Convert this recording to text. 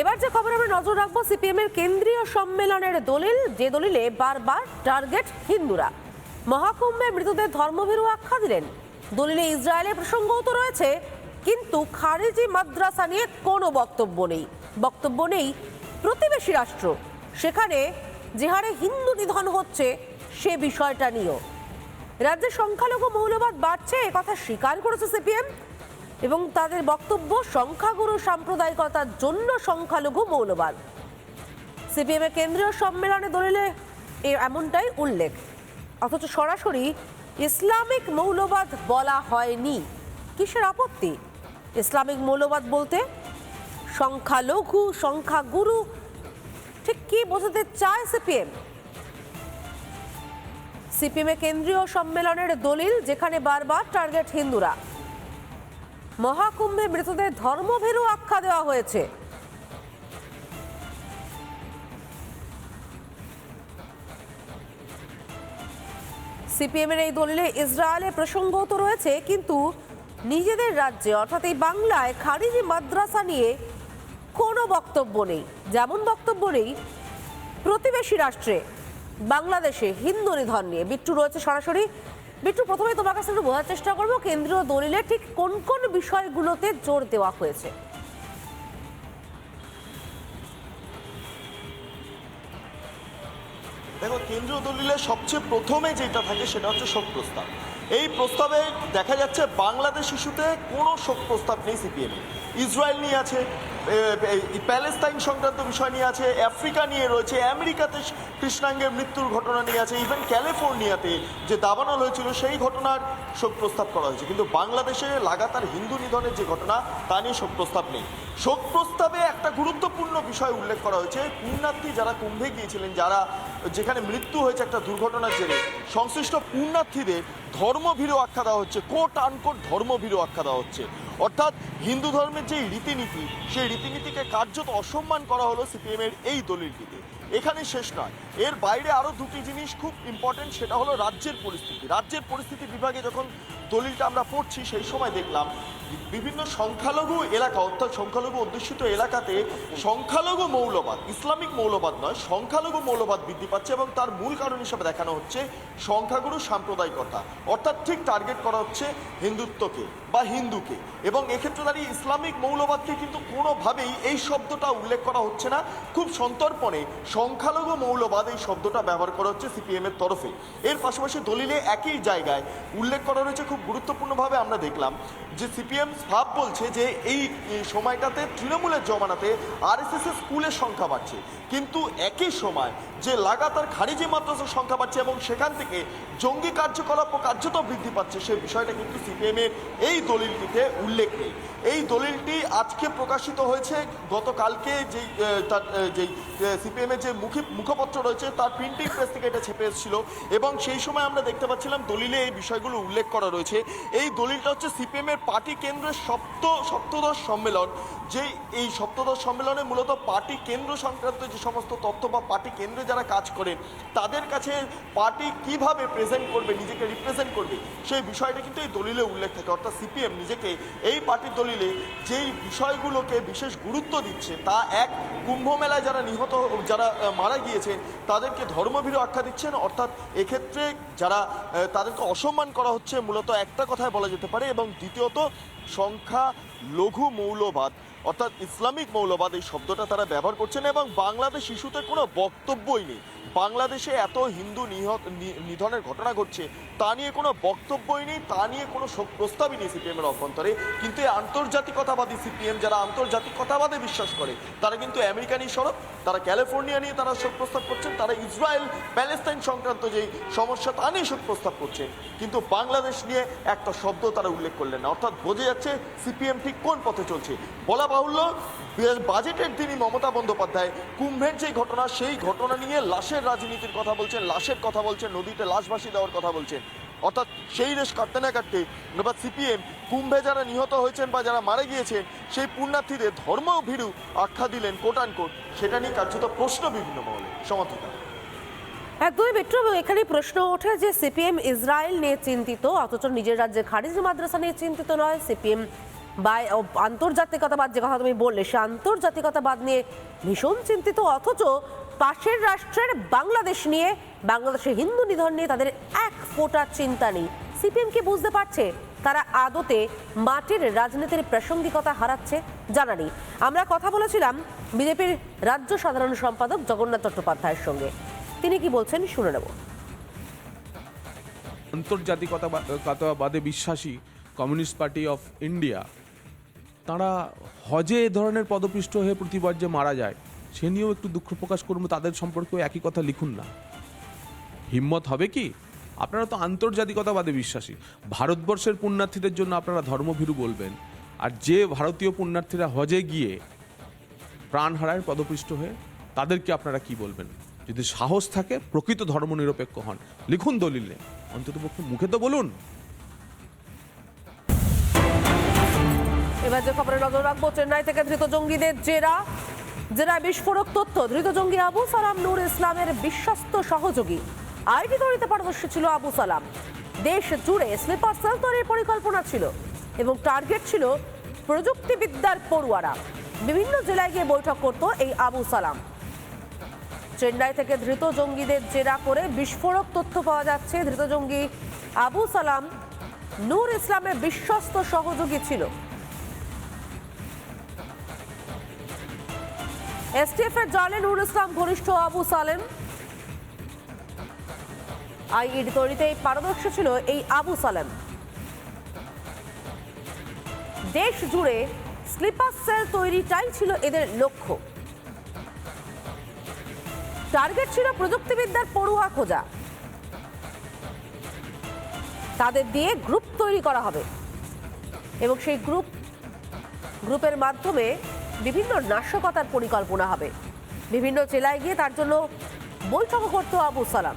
এবার যে খবর আমরা নজর রাখব, সিপিএম এর কেন্দ্রীয় সম্মেলনের দলিল, যে দলিলে বারবার টার্গেট হিন্দুরা। মহাকুম্ভে মৃতদের ধর্মভীরু আখ্যা দিলেন। দলিলে ইসরায়েলের প্রসঙ্গও তো রয়েছে, কিন্তু খারিজি মাদ্রাসা নিয়ে কোনো বক্তব্য নেই। বক্তব্য নেই প্রতিবেশী রাষ্ট্র। সেখানে যে হারে হিন্দু নিধন হচ্ছে, সে বিষয়টা নিয়েও। রাজ্যে সংখ্যালঘু মৌলবাদ বাড়ছে কথা স্বীকার করেছে সিপিএম। এবং তাদের বক্তব্য, সংখ্যাগুরু সাম্প্রদায়িকতার জন্য সংখ্যালঘু মৌলবাদ। সিপিএম এর কেন্দ্রীয় সম্মেলনে দলিলে এমনটাই উল্লেখ। অথচ সরাসরি ইসলামিক মৌলবাদ বলা হয়নি। কিসের আপত্তি? ইসলামিক মৌলবাদ বলতে সংখ্যালঘু, সংখ্যাগুরু, ঠিক কি বোঝাতে চায় সিপিএম? সিপিএম এর কেন্দ্রীয় সম্মেলনের দলিল যেখানে বারবার টার্গেট হিন্দুরা। মহাকুম্ভে মৃতদের ধর্মভীরু আখ্যা দেওয়া হয়েছে। সিপিএম এর এই দলিলে ইসরায়েলের প্রসঙ্গও তো রয়েছে, কিন্তু নিজেদের রাজ্যে, অর্থাৎ এই বাংলায় খারিজি মাদ্রাসা নিয়ে কোনো বক্তব্য নেই। যেমন বক্তব্য নেই প্রতিবেশী রাষ্ট্রে, বাংলাদেশে হিন্দু নিধন নিয়ে। বিট্টু রয়েছে সরাসরি। বিট্টু প্রথমে তোমার কাছে একটু বোঝার চেষ্টা করব, কেন্দ্রীয় দলিলে ঠিক কোন কোন বিষয়গুলোতে জোর দেওয়া হয়েছে? দেখো, কেন্দ্রীয় দলিলে সবচেয়ে প্রথমে যেটা থাকে সেটা হচ্ছে শোক প্রস্তাব। এই প্রস্তাবে দেখা যাচ্ছে বাংলাদেশ ইস্যুতে কোনো শোক প্রস্তাব নেই সিপিএম ইসরায়েল নিয়ে আছে প্যালেস্তাইন সংক্রান্ত বিষয় নিয়ে আছে, আফ্রিকা নিয়ে রয়েছে, আমেরিকাতে কৃষ্ণাঙ্গের মৃত্যুর ঘটনা নিয়ে আছে ইভেন ক্যালিফোর্নিয়াতে যে দাবানল হয়েছিল সেই ঘটনার শোক প্রস্তাব করা হয়েছে। কিন্তু বাংলাদেশে লাগাতার হিন্দু নিধনের যে ঘটনা, তা নিয়ে শোক প্রস্তাব নেই। শোক প্রস্তাবে একটা গুরুত্বপূর্ণ বিষয় উল্লেখ করা হয়েছে। পুণ্যার্থী যারা কুম্ভে গিয়েছিলেন, যারা যেখানে মৃত্যু হয়েছে একটা দুর্ঘটনার জেরে, সংশ্লিষ্ট পুণ্যার্থীদের ধর্মভীরু আখ্যা দেওয়া হচ্ছে কোট আনকোট ধর্মভীরু আখ্যা দেওয়া হচ্ছে। অর্থাৎ হিন্দু ধর্মের যে রীতিনীতি, সেই রীতিনীতিকে কার্যত অসম্মান করা হলো সিপিএমের এই দলিলটিতে। এখানে শেষ নয়। এর বাইরে আরও দুটি জিনিস খুব ইম্পর্টেন্ট সেটা হলো রাজ্যের পরিস্থিতি। রাজ্যের পরিস্থিতি বিভাগে যখন দলিলটা আমরা পড়ছি, সেই সময় দেখলাম বিভিন্ন সংখ্যালঘু এলাকা, অর্থাৎ সংখ্যালঘু অধ্যুষিত এলাকাতে সংখ্যালঘু মৌলবাদ, ইসলামিক মৌলবাদ নয়, সংখ্যালঘু মৌলবাদ বৃদ্ধি পাচ্ছে এবং তার মূল কারণ হিসেবে দেখানো হচ্ছে সংখ্যাগুরু সাম্প্রদায়িকতা, অর্থাৎ ঠিক টার্গেট করা হচ্ছে হিন্দুত্বকে বা হিন্দুকে এবং এক্ষেত্রে দাঁড়িয়ে ইসলামিক মৌলবাদকে কিন্তু কোনোভাবেই এই শব্দটা উল্লেখ করা হচ্ছে না। খুব সন্তর্পণে সংখ্যালঘু মৌলবাদ এই শব্দটা ব্যবহার করা হচ্ছে সিপিএমের তরফে। এর পাশাপাশি দলিলে একই জায়গায় উল্লেখ করা রয়েছে, খুব গুরুত্বপূর্ণভাবে আমরা দেখলাম। যে সিপিএম ভাব বলছে যে এই সময়টাতে তৃণমূলের জমানাতে আরএসএস এর স্কুলের সংখ্যা বাড়ছে। কিন্তু একই সময় যে লাগাতার খারিজি মাদ্রাসার সংখ্যা বাড়ছে এবং সেখান থেকে জঙ্গি কার্যকলাপ কার্যত বৃদ্ধি পাচ্ছে সেই বিষয়টা কিন্তু সিপিএম এর এই দলিলটিতে উল্লেখ নেই। এই দলিলটি আজকে প্রকাশিত হয়েছে। গতকালকে যেই তার যেই সিপিএম এর যে মুখী, মুখপত্র রয়েছে, তার প্রিন্টিং প্রেস থেকে এটা ছেপে এসেছিল এবং সেই সময় আমরা দেখতে পাচ্ছিলাম দলিলে এই বিষয়গুলো উল্লেখ করা রয়েছে। এই দলিলটা হচ্ছে সিপিএম এর পার্টি কেন্দ্রের সপ্ত, সপ্তদশ সম্মেলন, যেই, এই সপ্তদশ সম্মেলনে মূলত পার্টি কেন্দ্র সংক্রান্ত যে সমস্ত তথ্য বা পার্টি কেন্দ্রে যারা কাজ করেন, তাদের কাছে পার্টি কীভাবে প্রেজেন্ট করবে, নিজেকে রিপ্রেজেন্ট করবে, সেই বিষয়টা কিন্তু এই দলিলে উল্লেখ থাকে। অর্থাৎ সিপিএম নিজেকে এই পার্টির দলিলে যেই বিষয়গুলোকে বিশেষ গুরুত্ব দিচ্ছে, তা এক কুম্ভ মেলায় যারা নিহত, যারা মারা গিয়েছেন, তাদেরকে ধর্মভীরু আখ্যা দিচ্ছেন। অর্থাৎ এক্ষেত্রে যারা তাদেরকে অসম্মান করা হচ্ছে, মূলত একটা কথায় বলা যেতে পারে। এবং দ্বিতীয়ত 또 সংখ্যা লঘু মৌলবাদ, অর্থাৎ ইসলামিক মৌলবাদ এই শব্দটা তারা ব্যবহার করছেন এবং বাংলাদেশ ইস্যুতে কোনো বক্তব্যই নেই। বাংলাদেশে এত হিন্দু নিহত নিধনের ঘটনা ঘটছে, তা নিয়ে কোনো বক্তব্যই নেই, তা নিয়ে কোনো প্রস্তাবই নেই সিপিএমের অভ্যন্তরে। কিন্তু এই আন্তর্জাতিকতাবাদী সিপিএম যারা আন্তর্জাতিকতাবাদে বিশ্বাস করে, তারা কিন্তু আমেরিকা নিয়ে সরব, তারা ক্যালিফোর্নিয়া নিয়ে তারা শোক প্রস্তাব করছেন, তারা ইসরায়েল প্যালেস্তাইন সংক্রান্ত যেই সমস্যা, তা নিয়ে শোক প্রস্তাব করছেন। কিন্তু বাংলাদেশ নিয়ে একটা শব্দ তারা উল্লেখ করলেন না, অর্থাৎ বোঝা যাচ্ছে, সিপিএম ঠিক কোন পথে চলছে? বলা বাহুল্য বাজেটের দিনই মমতা বন্দ্যোপাধ্যায় কুম্ভের যে ঘটনা, সেই ঘটনা নিয়ে লাশের রাজনীতির কথা বলছেন, লাশের কথা বলছেন, নদীতে লাশ ভাসি দেওয়ার কথা বলছেন। অর্থাৎ সেই রেশ কাটতে না কাটতে এবার সিপিএম কুম্ভে যারা নিহত হয়েছেন বা যারা মারা গিয়েছেন, সেই পুণ্যার্থীদের ধর্ম ভীরু আখ্যা দিলেন কোটানকোট সেটা নিয়ে কার্যত প্রশ্ন বিভিন্ন মহলে। সমর্থিত একদমই এবং এখানে প্রশ্ন ওঠে যে সিপিএম ইসরায়েল নিয়ে চিন্তিত, অথচ নিজের রাজ্যে খারিজ মাদ্রাসা নিয়ে চিন্তিত নয়। সিপিএম বা আন্তর্জাতিকতাবাদ, যে কথা তুমি বললে, সে আন্তর্জাতিকতাবাদ নিয়ে ভীষণ চিন্তিত, অথচ পাশের রাষ্ট্রের বাংলাদেশ নিয়ে, বাংলাদেশের হিন্দু নিধন নিয়ে তাদের এক ফোঁটা চিন্তা নেই। সিপিএম কি বুঝতে পারছে? তারা আদতে মাটির রাজনীতির প্রাসঙ্গিকতা হারাচ্ছে? জানা নেই। আমরা কথা বলেছিলাম বিজেপির রাজ্য সাধারণ সম্পাদক জগন্নাথ চট্টোপাধ্যায়ের সঙ্গে। তিনি কি বলছেন? শুনে নেব। আন্তর্জাতিকতাবাদে বিশ্বাসী কমিউনিস্ট পার্টি অফ ইন্ডিয়া, তারা হজে এ ধরনের পদপিষ্ট হয়ে প্রতিবার যে মারা যায়, সে নিয়েও একটু দুঃখ প্রকাশ করুন, তাদের সম্পর্কেও একই কথা লিখুন না। হিম্মত হবে কি? আপনারা তো আন্তর্জাতিকতাবাদে বিশ্বাসী। ভারতবর্ষের পুণ্যার্থীদের জন্য আপনারা ধর্মভীরু বলবেন। আর যে ভারতীয় পুণ্যার্থীরা হজে গিয়ে প্রাণ হারায় পদপৃষ্ট হয়ে, তাদেরকে আপনারা কি বলবেন? যদি সাহস থাকে, প্রকৃত ধর্মনিরপেক্ষ হন। লিখুন দলিলে। অন্ততপক্ষে মুখে তো বলুন। এবার যে খবরে নজর রাখব, চেন্নাই থেকে ধৃত জঙ্গিদের জেরা। জেরায় বিস্ফোরক তথ্য। ধৃত জঙ্গি আবু সালাম নূর ইসলামের বিশ্বস্ত সহযোগী। আইটি তৈরিতে পারদর্শী ছিল আবু সালাম। দেশ জুড়ে স্লিপার সেল তৈরির পরিকল্পনা ছিল এবং টার্গেট ছিল প্রযুক্তিবিদ্যার পড়ুয়ারা। বিভিন্ন জেলায় গিয়ে বৈঠক করত এই আবু সালাম। চেন্নাই থেকে ধৃত জঙ্গিদের জেরা করে বিস্ফোরক তথ্য পাওয়া যাচ্ছে। ধৃত জঙ্গি আবু সালাম নূর ইসলামের বিশ্বস্ত সহযোগী ছিল। এসটিএফ এর জালে নুর ইসলাম, ঘনিষ্ঠ আবু সালেম। আইইডি তৈরিতে পারদর্শী ছিল এই আবু সালেম। দেশ জুড়ে স্লিপার সেল তৈরিটাই ছিল এদের লক্ষ্য। টার্গেট ছিল প্রযুক্তিবিদ্যার পড়ুয়া খোঁজা। তাদের দিয়ে গ্রুপ তৈরি করা হবে। এবং সেই গ্রুপ গ্রুপের মাধ্যমে বিভিন্ন নাশকতার পরিকল্পনা হবে। বিভিন্ন জেলায় গিয়ে তার জন্য বৈঠক করত আবু সালাম।